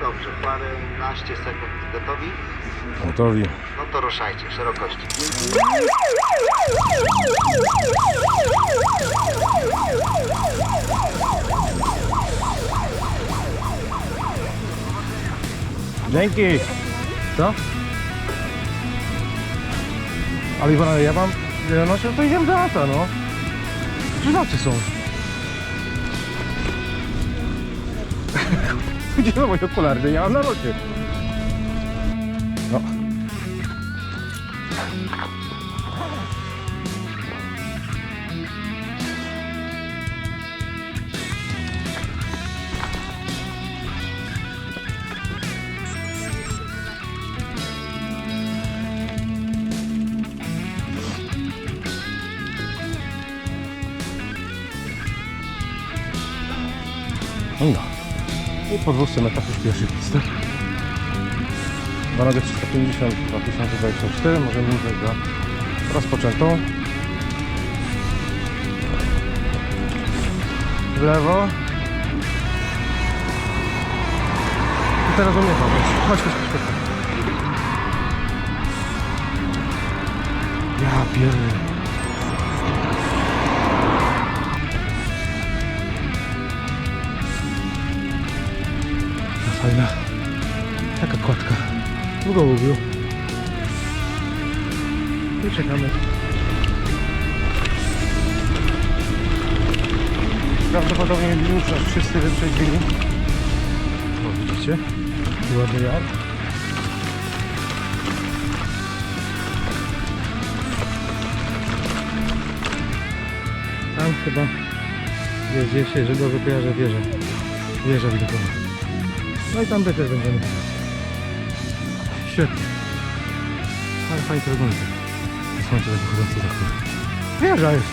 Dobrze, paręnaście sekund. Gotowi? Gotowi. No to ruszajcie, szerokości. Dzięki. Co? Ale Iwana, ja mam... No to idziemy do lata, no. Krzyżacy są. Gdzie są moje okulary? Ja mam na locie. No. No. I po 200 metrach już pierwszy pit stop. Panowie 350 2024 możemy uznać za rozpoczętą. W lewo. I teraz. Chodź, chodź, chodź. chodź. Ja pierdolę. Długo lubił. I czekamy. Prawdopodobnie już nas wszyscy wyprzedzili. O, widzicie? Ładny jar. Tam chyba gdzie się Żydowy kojarzy wieżę. Wieża widokowa. No i tam by też będziemy. Ale fajnie to wygląda. Słońce tak wychodzące za chwilę. Jest.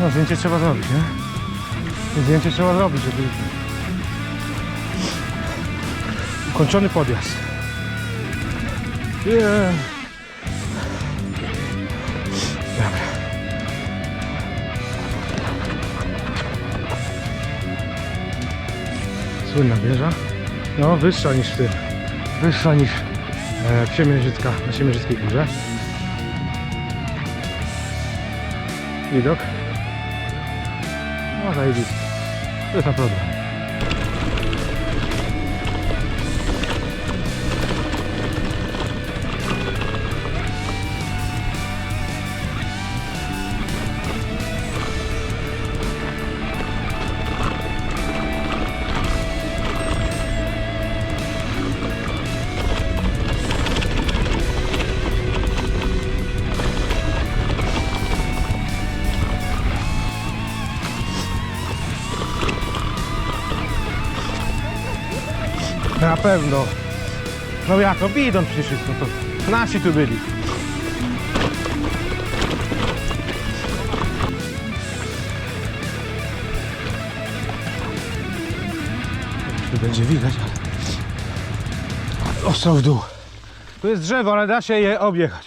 No zdjęcie trzeba zrobić, nie? Zdjęcie trzeba zrobić, żeby... Ukończony podjazd. Yeah. Słynna wieża. No, wyższa niż w tym. Wyższa niż e, w Siemiężycka, na Siemiężyckiej górze. Widok. No, zajebisty. To jest naprawdę. Na pewno. No jak, no idą przecież, no to nasi tu byli. Tu będzie widać, ale... Ostrzał w dół. Tu jest drzewo, ale da się je objechać.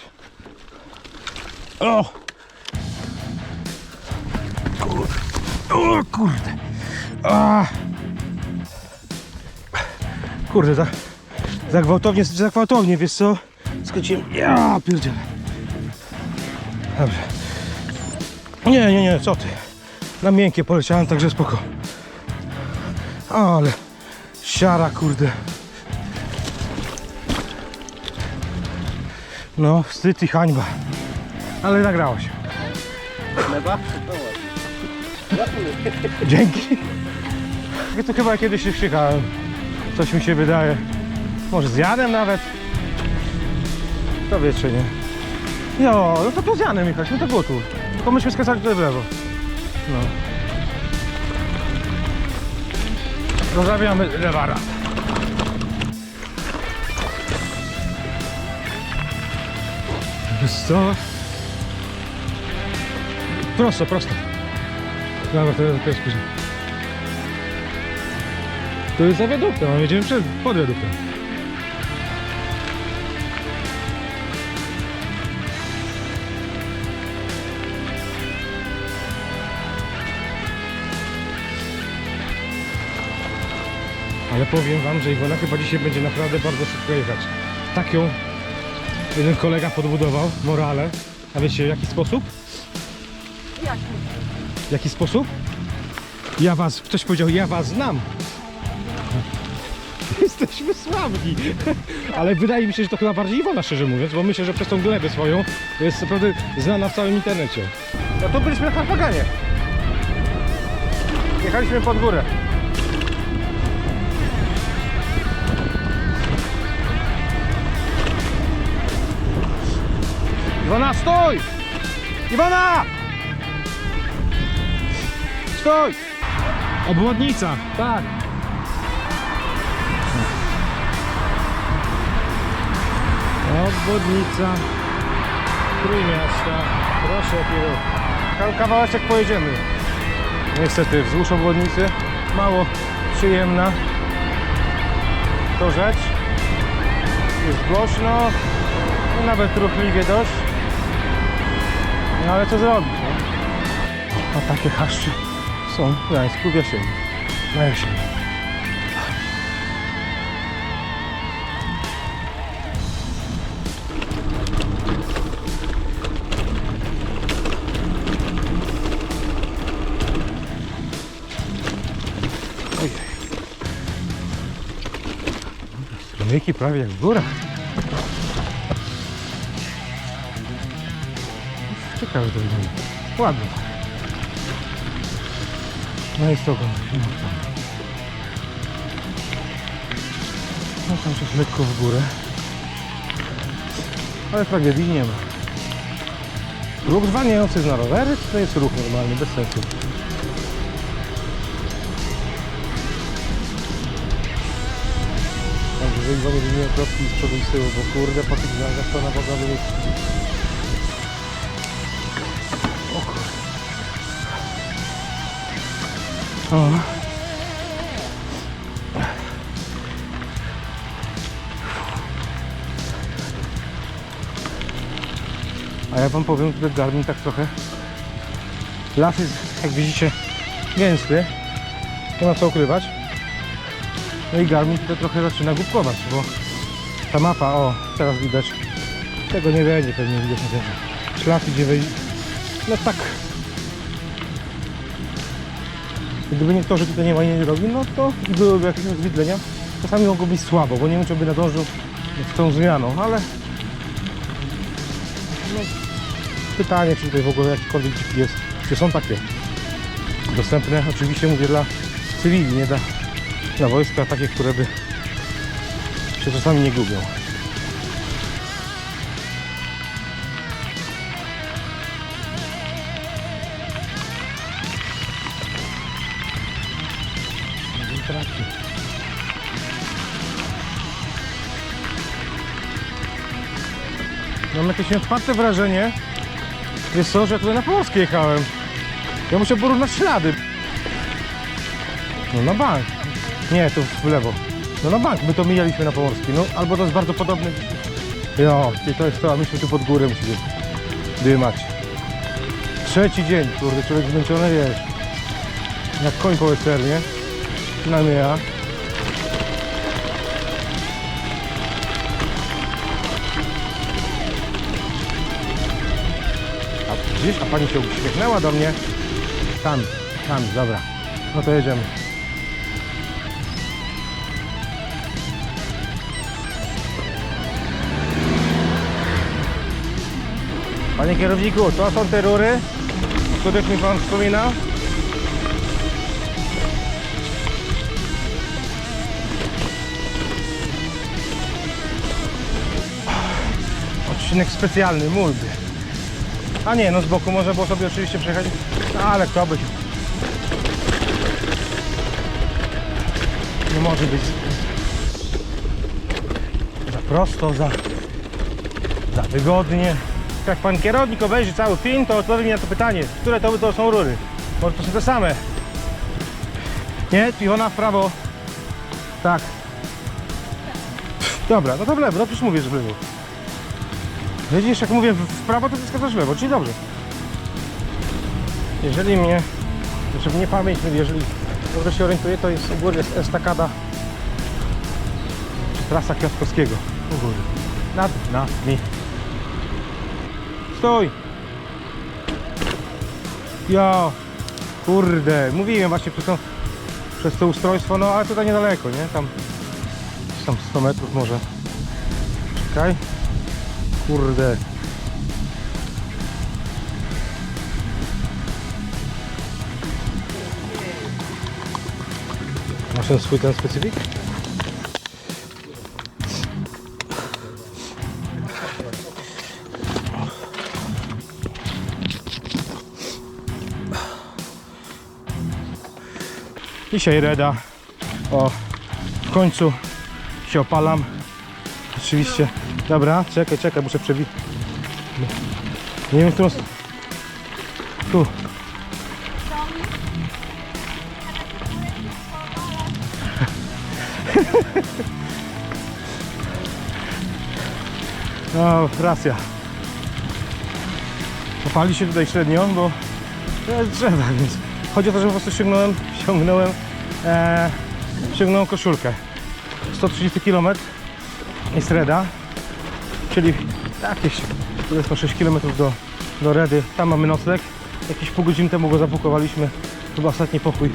O! O kurde. A! Kurde, za, za gwałtownie, za gwałtownie, wiesz co? Skręciłem, ja pierdzielę. Dobrze. Nie, nie, nie, co ty? Na miękkie poleciałem, także spoko. Ale siara, kurde. No, wstyd i hańba. Ale nagrało się. Dzięki. To chyba kiedyś się wściekałem. Coś mi się wydaje. Może z Janem nawet. To wie czy nie. Jo, no to tu z Janem jechać, no to było tu. Tylko myśmy skracali tutaj w lewo. No. Rozrabiamy lewara. Co? Prosto, prosto. Dobra, to jest później. To jest za wiaduktem, a jedziemy przed, pod wiaduktem. Ale powiem wam, że Iwona chyba dzisiaj będzie naprawdę bardzo szybko jechać. Tak ją jeden kolega podbudował, morale. A wiecie, w jaki sposób? Jaki? W jaki sposób? Ja was, ktoś powiedział, ja was znam. Jesteśmy sławni. Ale wydaje mi się, że to chyba bardziej Iwona, szczerze mówiąc, bo myślę, że przez tą glebę swoją jest naprawdę znana w całym internecie. No to byliśmy na Harpaganie. Jechaliśmy pod górę. Iwona, stój! Iwona! Stój! Obwodnica. Tak. Obwodnica Trójmiasta. Proszę kierunek. Ka- Kawałeczek pojedziemy. Niestety wzdłuż obwodnicy mało przyjemna to rzecz. Jest głośno, no nawet ruchliwie dość. No ale co zrobić? No? A takie haszcze są w Gdańsku w jesieni. Na jesieni. Strumyki prawie jak w górach. Ciekawe to wygląda. Ładnie. No jest to no tam. Coś lekko w górę. Ale tragedii nie ma. Ruch zwalniający na rowery to jest ruch normalny, bez sensu. Jeżeli miał klocki z przodu i z tyłu, bo kurde po tych związkach to na bogowy jest. O kurde. O. A ja wam powiem, że Garmin tak trochę Las jest, jak widzicie, gęsty Nie ma co ukrywać No i Garmin tutaj trochę zaczyna głupkować, bo ta mapa, o, teraz widać. Tego nie będzie pewnie widać na tym Szlak idzie wejść No tak. Gdyby nie to, że tutaj nie ma innej drogi, no to byłyby jakieś rozwidlenia. Czasami mogło być słabo, bo nie wiem, czy by nadążył z tą zmianą, ale no, pytanie, czy tutaj w ogóle jakikolwiek GPS, czy są takie? Dostępne, oczywiście mówię dla cywili, nie dla, dla wojska, takie, które by się czasami nie gubią. Mam jakieś nieotwarte wrażenie, Wiesz co, że ja tutaj na Polskę jechałem. Ja muszę porównać ślady. No na bank. Nie, tu w lewo. No na bank, my to mijaliśmy na Pomorski. No albo to jest bardzo podobny. Jo, to jest to, a myśmy tu pod górę musimy dymać. Trzeci dzień, kurde, człowiek zmęczony wiesz. Jak koń po westernie. Przynajmniej ja. A gdzieś, a pani się uśmiechnęła do mnie. Tam, tam, dobra. No to jedziemy. Panie kierowniku, to są te rury, o których mi pan wspomina? Odcinek specjalny, mulby. A nie, no z boku można było sobie oczywiście przejechać, ale kto by. Nie może być za prosto, za, za wygodnie. Jak pan kierownik obejrzy cały film, to odpowie mi na to pytanie, które to, to są rury. Może to są te same. Nie, Pichona w prawo. Tak. Dobra, no to w lewo, no przecież mówię, że w lewo. Widzisz, jak mówię w prawo, to skręcasz w lewo, czyli dobrze. Jeżeli mnie, żeby nie pamięć, jeżeli dobrze się orientuję, to jest góry jest estakada Trasa Kwiatkowskiego. U góry. Nad nami. Stój! Jo! Kurde, mówiłem właśnie przez to, przez to ustrojstwo, no ale tutaj niedaleko, nie? Tam, tam 100 metrów może. Czekaj. Kurde. Masz ten swój ten specyfik? Dzisiaj Reda. O, w końcu się opalam. Oczywiście. Dobra, czekaj, czekaj, muszę przebić. Nie wiem, którą. Tu. No, racja. Opali się tutaj średnio, bo to jest drzewa, więc chodzi o to, że po prostu ściągnąłem, ściągnąłem, e, ściągnąłem koszulkę. 130 km jest Reda, czyli jakieś powiedzmy 6 km do, do Redy. Tam mamy nocleg. Jakieś pół godziny temu go zapukowaliśmy. Chyba ostatni pokój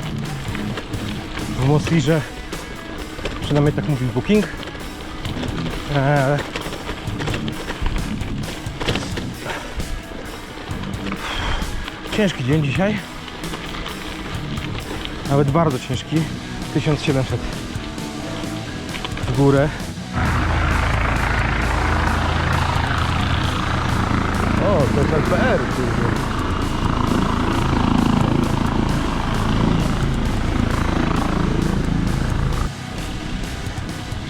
w Moswirze. Przynajmniej tak mówił Booking. Eee, ciężki dzień dzisiaj. Nawet bardzo ciężki. 1700 w górę. O, to jest LPR, kurde.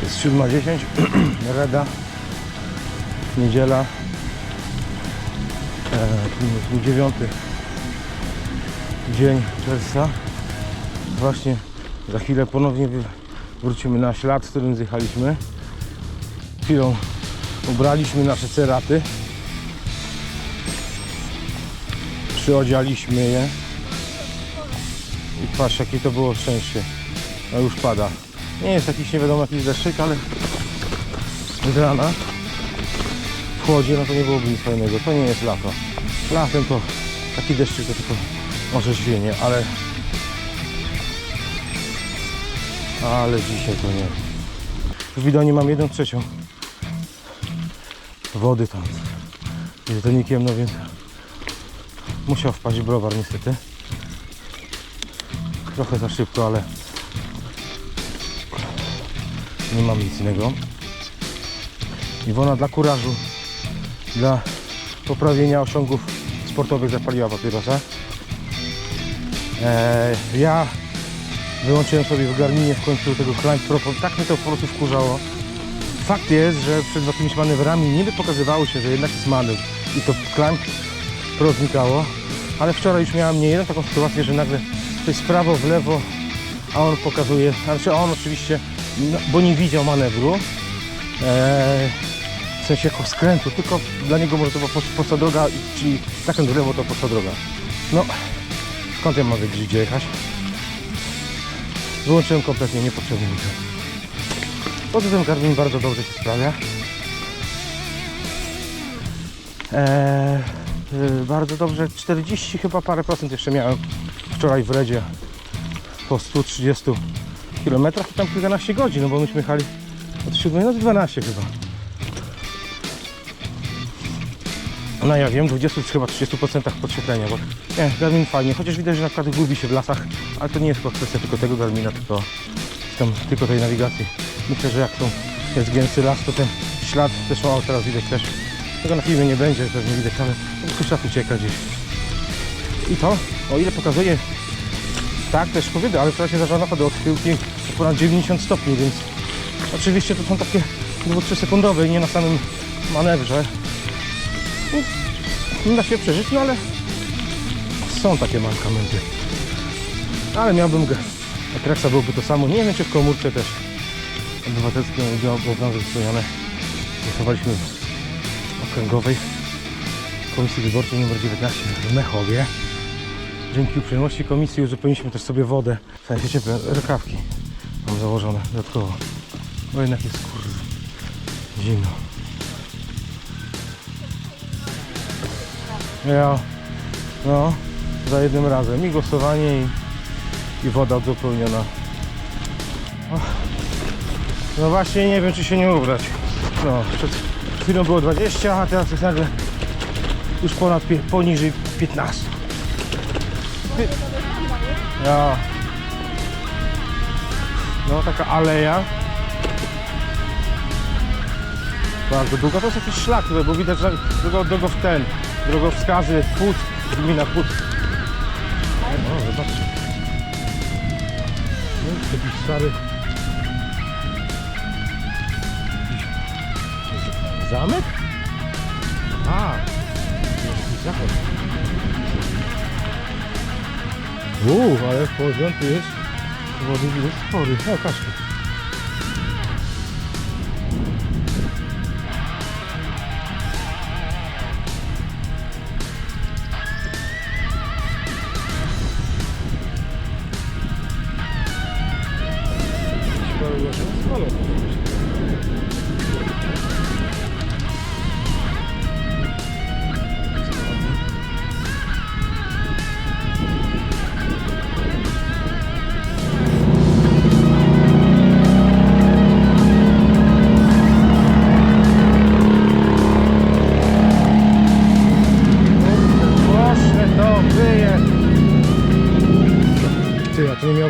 Jest 7.10, Reda, niedziela, e, 9 dzień czerwca. Właśnie za chwilę ponownie wrócimy na ślad, z którym zjechaliśmy. Chwilą ubraliśmy nasze ceraty. Przyodzialiśmy je. I patrz jakie to było szczęście. No już pada. Nie jest jakiś nie wiadomo jakiś deszczyk, ale z rana w chłodzie no to nie byłoby nic fajnego. To nie jest lato. Latem to taki deszczyk to tylko orzeźwienie, ale ale dzisiaj to nie. W bidonie mam jedną trzecią wody tam z tonikiem, no więc musiał wpaść browar niestety. Trochę za szybko, ale nie mam nic innego. Iwona dla kurażu, dla poprawienia osiągów sportowych zapaliła papierosa. Eee, ja wyłączyłem sobie w Garminie w końcu tego Climb Pro, tak mnie to po prostu wkurzało. Fakt jest, że przed jakimiś manewrami niby pokazywało się, że jednak jest manewr i to Climb Pro znikało, ale wczoraj już miałem nie jedną taką sytuację, że nagle to jest prawo, w lewo, a on pokazuje, znaczy on oczywiście, no, bo nie widział manewru, eee, w sensie jako skrętu, tylko dla niego może to była prosta droga, czyli zakręt w lewo to prosta droga. No, skąd ja mam wiedzieć, gdzie jechać? Wyłączyłem kompletnie niepotrzebny mi. Poza tym Garmin bardzo dobrze się sprawia. Eee, y, bardzo dobrze, 40 chyba parę procent jeszcze miałem wczoraj w Redzie po 130 km i tam kilkanaście godzin, no bo myśmy jechali od 7 no 12 chyba. No ja wiem, 20 czy chyba 30% podświetlenia, bo nie, Garmin fajnie, chociaż widać, że na przykład gubi się w lasach, ale to nie jest kwestia tylko tego Garmina, tylko, tam, tylko tej nawigacji. Myślę, że jak to jest gęsty las, to ten ślad też o, teraz widać też. Tego na filmie nie będzie, pewnie widać, ale prostu ślad ucieka gdzieś. I to, o ile pokazuje, tak też powiedział, ale wczoraj się zaczęła napad od tyłki o ponad 90 stopni, więc oczywiście to są takie 2-3 sekundowe i nie na samym manewrze. Nie da się przeżyć, no ale są takie mankamenty. Ale miałbym go. Jak Rexa byłoby to samo. Nie wiem, czy w komórce też obywatelskie miał obowiązek spełnione. Głosowaliśmy w okręgowej Komisji Wyborczej nr 19 w Mechowie. Dzięki uprzejmości komisji uzupełniliśmy też sobie wodę. W sensie ciepłe rękawki mam założone dodatkowo. Bo jednak jest kurde zimno. Ja, no, za jednym razem i głosowanie i, i woda uzupełniona. No właśnie nie wiem czy się nie ubrać. No, przed chwilą było 20, a teraz jest nagle już ponad poniżej 15. Ty- Ja. No taka aleja. Bardzo długa. To jest jakiś szlak bo widać, że drogo, drogo w ten, drogowskazy, płód, gmina płód. O, zobaczcie. No, Jakiś stary zamek? A, jakiś zamek. Uuu, ale porządku jest. Wody widać spory. O, kaszki.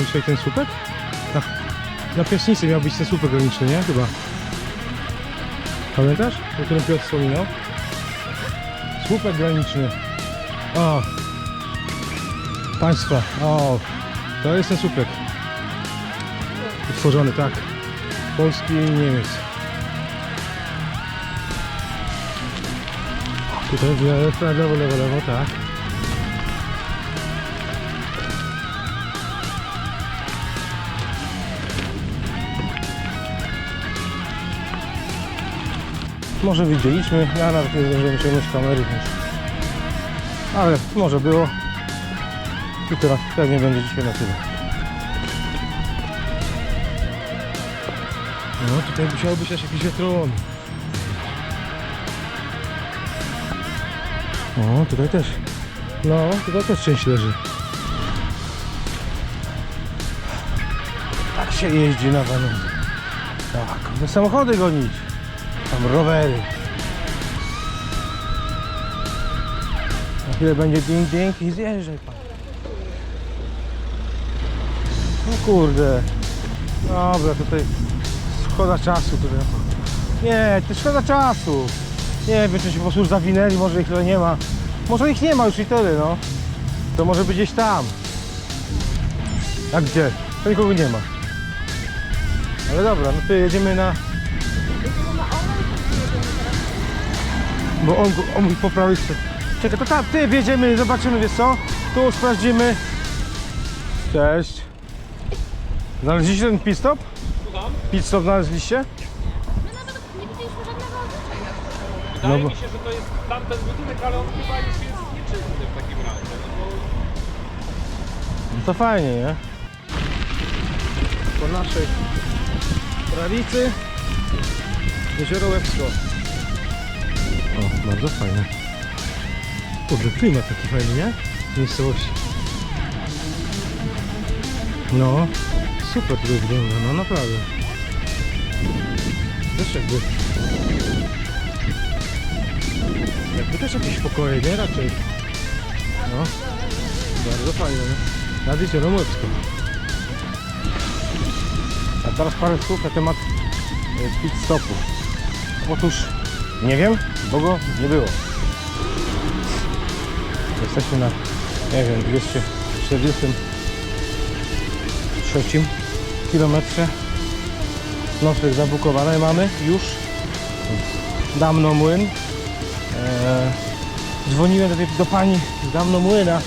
Tutaj ten słupek? Na, na Piasnicy miał być ten słupek graniczny, nie? Chyba. Pamiętasz? O którym Piotr wspominał? Słupek graniczny. O. Państwa. O. To jest ten słupek. Utworzony, tak. Polski i Niemiec. Tutaj w lewo, lewo, lewo, tak. Może widzieliśmy, ja nawet nie zdążyłem ciągnąć kamery, więc... Ale może było. I teraz pewnie będzie dzisiaj na tyle. No tutaj musiało być aż jakiś wiatrołom. O, tutaj też. No, tutaj też część leży. Tak się jeździ na wanu. Tak, samochody gonić. Tam rowery. Na chwilę będzie ding ding i zjeżdżaj pan. No kurde. Dobra, tutaj szkoda czasu tutaj. Nie, to szkoda czasu. Nie wiem, czy się po prostu zawinęli, może ich tutaj nie ma. Może ich nie ma już i tyle, no. To może być gdzieś tam. A gdzie? To nikogo nie ma. Ale dobra, no to jedziemy na... Bo on, on mówi po prawej stronie. Czekaj, to tam, ty wjedziemy, zobaczymy, wiesz co? Tu sprawdzimy. Cześć. Znaleźliście ten pit stop? Pit stop znaleźliście? Wydaje No bo- mi się, że to jest tamten budynek, ale on chyba już jest nieczynny w takim razie. No bo No to fajnie, nie? Po naszej prawicy Jezioro Łebsko. O, bardzo fajne. Kurde, klimat taki fajny, nie? Miejscowości. No, super tutaj wygląda, no naprawdę. Też jakby... Jakby też jakieś pokoje, nie? Raczej. No, bardzo fajne, nie? Jeziorem Łebską. A teraz parę słów na temat e, pit stopu. Otóż nie wiem, bo go nie było. Jesteśmy na, nie wiem, 243 kilometrze. Nocleg zabukowany mamy już. Damno młyn. Eee, dzwoniłem do, tej, do pani z Damno młyna e,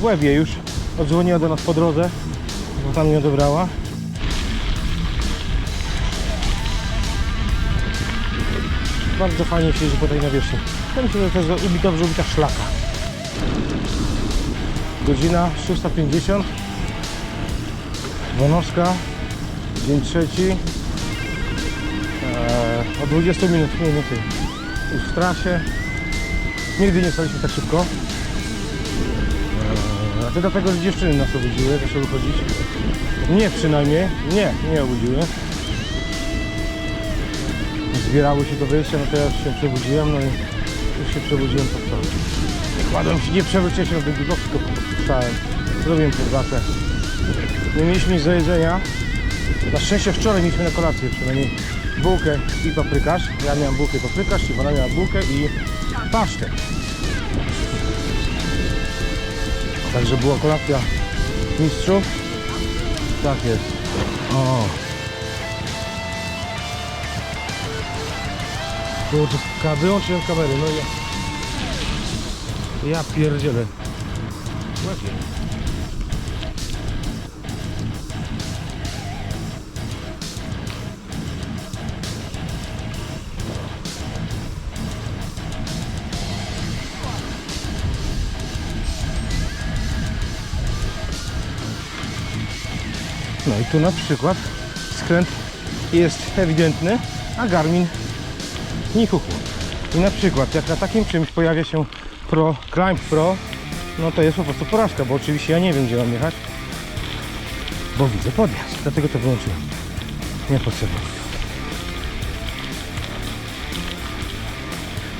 w Łebie już. Odzwoniła do nas po drodze, bo tam mnie odebrała. Bardzo fajnie się po tej nawierzchni. Ja myślę, że to jest dobrze ubita szlaka. Godzina 6.50. Wonowska, dzień trzeci. e, o 20 minut mniej więcej już w trasie. Nigdy nie staliśmy tak szybko. E, a to dlatego, że dziewczyny nas obudziły, zaczęły chodzić. Nie przynajmniej, nie, nie obudziły. Zbierały się do wyjścia, no to ja już się przebudziłem, no i już się przebudziłem to co? Nie kładłem się, nie przewróciłem się na drugiego, tylko po prostu wstałem. Zrobiłem herbatę. Nie mieliśmy nic do jedzenia. Na szczęście wczoraj mieliśmy na kolację przynajmniej bułkę i paprykarz. Ja miałem bułkę i paprykarz, Iwona miała bułkę i pasztet. Także była kolacja mistrzów. Tak jest. O. Kurczę, ka- wyłączyłem kamerę, no ja... Ja pierdzielę. Ładnie. No i tu na przykład skręt jest ewidentny, a Garmin nie chuchu. I na przykład jak na takim czymś pojawia się Pro, Climb Pro, no to jest po prostu porażka, bo oczywiście ja nie wiem gdzie mam jechać, bo widzę podjazd, dlatego to wyłączyłem. Niepotrzebnie.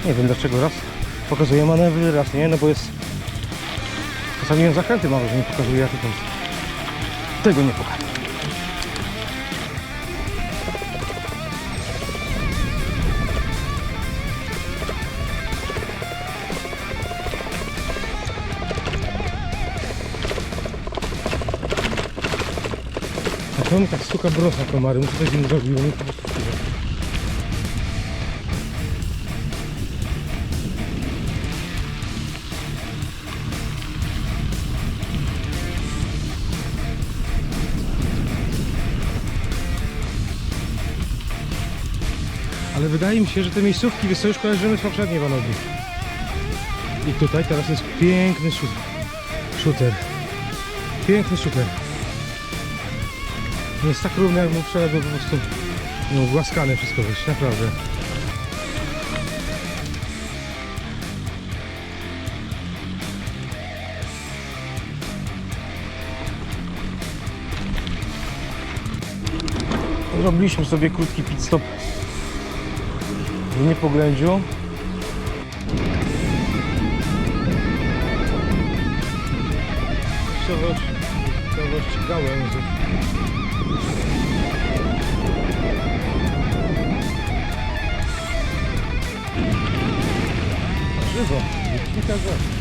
Nie wiem dlaczego raz pokazuje manewry, raz nie, no bo jest czasami ją zakręty mam, że nie pokazuje, a tutaj tego nie pokażę. Czemu mi tak stuka brosa komary? Muszę coś im prostu wkurza. Ale wydaje mi się, że te miejscówki wiesz już kojarzymy z poprzedniej Wanogi. I tutaj teraz jest piękny shooter. Piękny shooter. Jest tak równy jak wczoraj był po prostu no, głaskane wszystko wiesz, naprawdę. Zrobiliśmy sobie krótki pit stop w Niepoględziu. 이거. 이거 진짜고.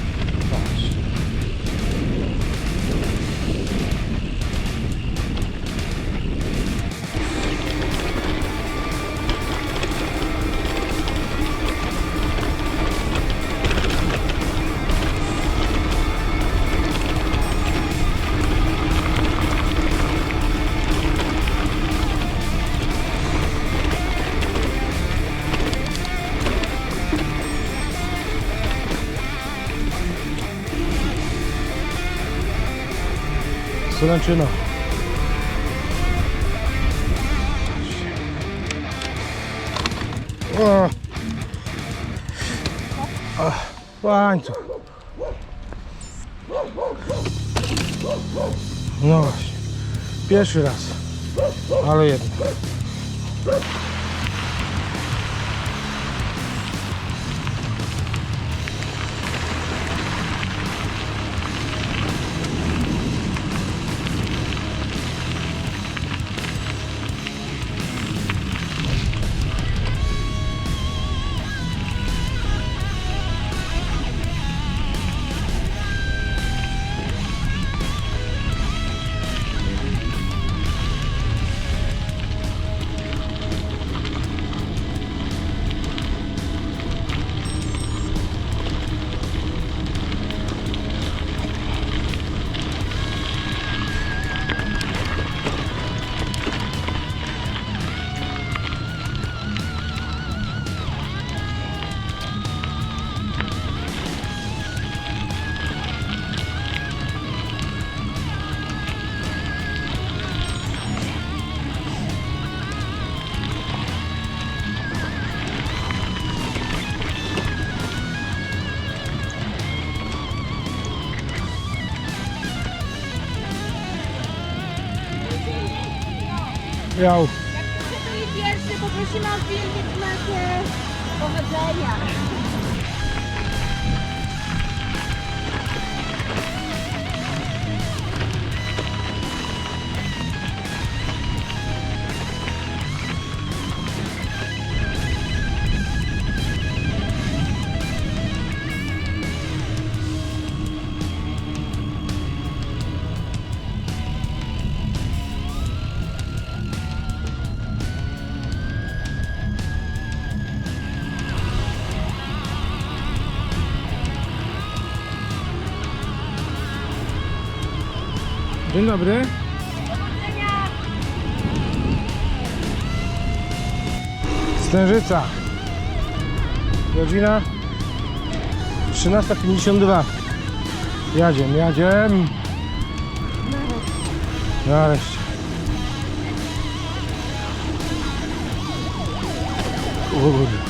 Solęczyna. O! Ach. No właśnie. Pierwszy raz. Ale jednak. Miał. Jak chcecie byli pierwszy, poprosimy o zdjęcie w macie. Powodzenia. Dzień dobry. Stężyca. Godzina 13.52. Jadziem, jadziem. Nareszcie. Kurde.